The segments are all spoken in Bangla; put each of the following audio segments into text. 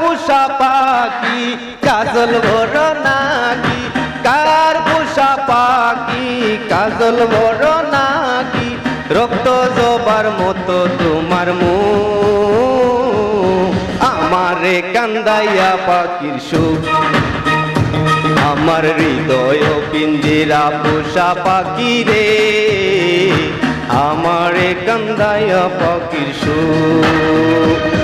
পোষা পাখি? কাজল বড় নাকি? কার পোষা পাখি? কাজল বড় নাকি? রক্ত জবার মতো তোমার মুখ। আমারে কান্দাইয়া পাখির সুখ। আমার হৃদয় পিঞ্জিরা পোষা পাখি রে। আমারে কান্দাইয়া পাখির সুখ।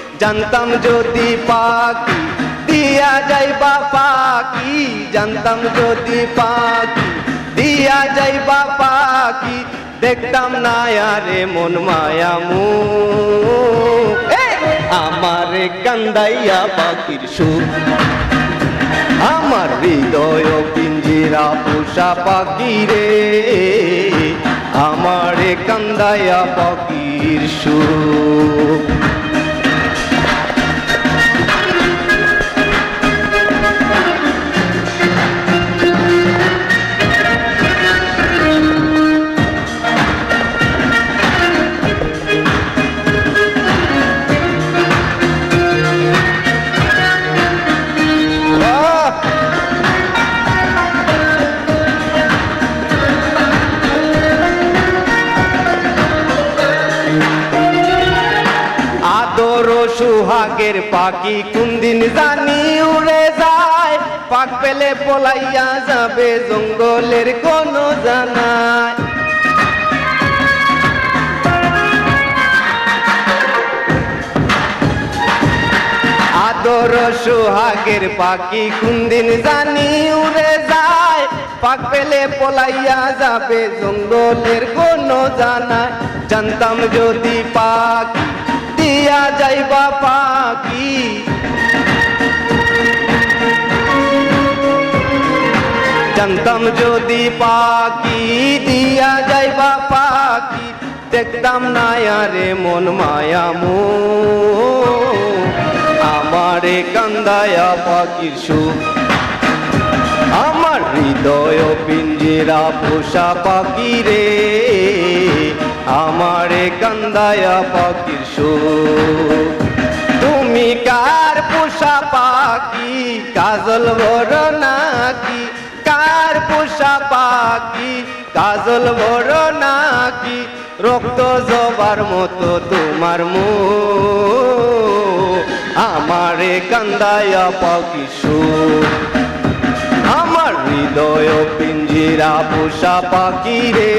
জানতাম যদি পাখি, দিয়া যাইবা পাখি, জানতাম যদি পাখি, দিয়া যাইবা পাখি, দেখতাম না আরে মন মায়ামু আমারে কান্দাইয়া পাখির সুখ আমার হৃদয় পিঞ্জিরা পোষা পাখি রে। আমারে কান্দাইয়া পাখির সুখ সুহাগের পাখি কোনদিন জানি উড়ে যায়। পাক পেলে পলাইয়া যাবে জঙ্গলের কোন জানায় আদর সুহাগের পাখি কোনদিন জানি উড়ে যায়। পাক পেলে পলাইয়া যাবে জঙ্গলের কোন জানায় জানতাম যদি পাখি দিয়া যাইবা পাখি। জানতাম যদি পাখি দিয়া যাইবা পাখি, দেখতাম না আরে মন মায়া মায়ামু আমারে কান্দায়া পাখির আমার হৃদয় পিঞ্জিরা পোষা পাখি রে। আমারে কান্দায়া পাখির তুমি কার পোষা পাখি? কাজল বড় নাকি? কার পোষা পাখি? কাজল বড় নাকি? রক্ত জবার মতো তোমার মুখ। আমারে কান্দায়া পাখি সুখ আমার হৃদয় পিঞ্জিরা পোষা পাখি রে।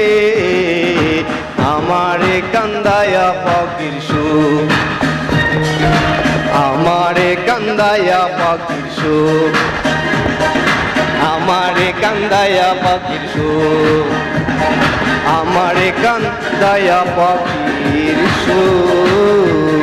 আমারে কান্দায়া পাখির সু আমারে কান্দায়া পাখির সু আমারে কান্দায়া পাখির সু আমারে কান্দায়া পাখির সুখ।